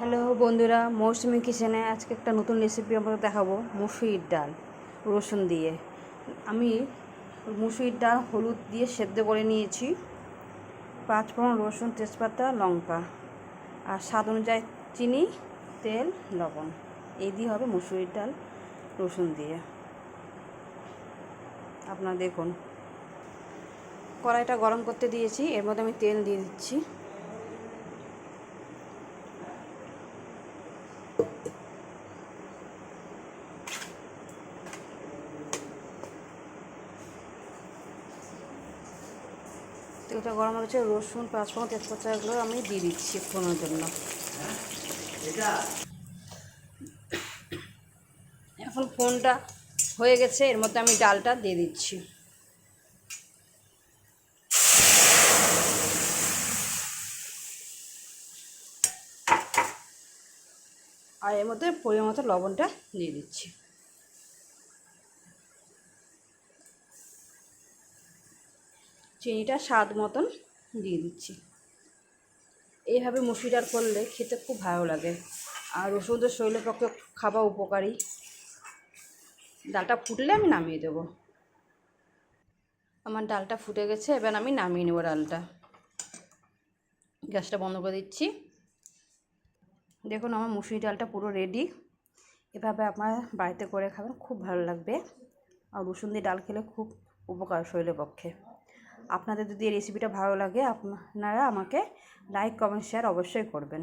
Hello বন্ধুরা, মৌসুমি কিচেনে আজকে একটা নতুন রেসিপি আপনাদের দেখাবো, মুসুরির ডাল, রসুন দিয়ে। আমি মুসুরির ডাল হলুদ দিয়ে সেদ্ধ করে নিয়েছি, পাঁচ ফোড়ন রসুন, তেজপাতা, লঙ্কা, আর স্বাদ অনুযায়ী চিনি, তেল, লবণ। এই দিয়ে হবে মুসুরির ডাল, রসুন দিয়ে। আপনারা দেখুন, কড়াইটা গরম করতে দিয়েছি, এর মধ্যে আমি তেল দিয়ে দিচ্ছি। তেলটা গরম হচ্ছে রসুন, পাঁচফোড়ন, তেজপাতা এগুলো আমি দিয়ে দিচ্ছি ফোড়নের জন্য। এখন ফোনটা হয়ে গেছে, এর মধ্যে আমি ডালটা দিয়ে দিচ্ছি। আর এর মধ্যে পরিমাণ মতো লবণটা দিয়ে দিচ্ছি। চিনিটা স্বাদ মতন দিয়ে দিচ্ছি। এইভাবে মুসুরি ডাল করলে খেতে খুব ভালো লাগে। আর রসুন শরীরের পক্ষে খাওয়া উপকারী। ডালটা ফুটলে আমি নামিয়ে দেবো। আমার ডালটা ফুটে গেছে, এবার আমি নামিয়ে নেব ডালটা। গ্যাসটা বন্ধ করে দিচ্ছি। দেখুন, আমার মুসুরি ডালটা পুরো রেডি এভাবে আপনারা বাড়িতে করে খাবেন, খুব ভালো লাগবে। আর রসুন দিয়ে ডাল খেলে খুব উপকার শরীরের পক্ষে। আপনাদের যদি এই রেসিপিটা ভালো লাগে, আপনারা আমাকে লাইক কমেন্ট শেয়ার অবশ্যই করবেন।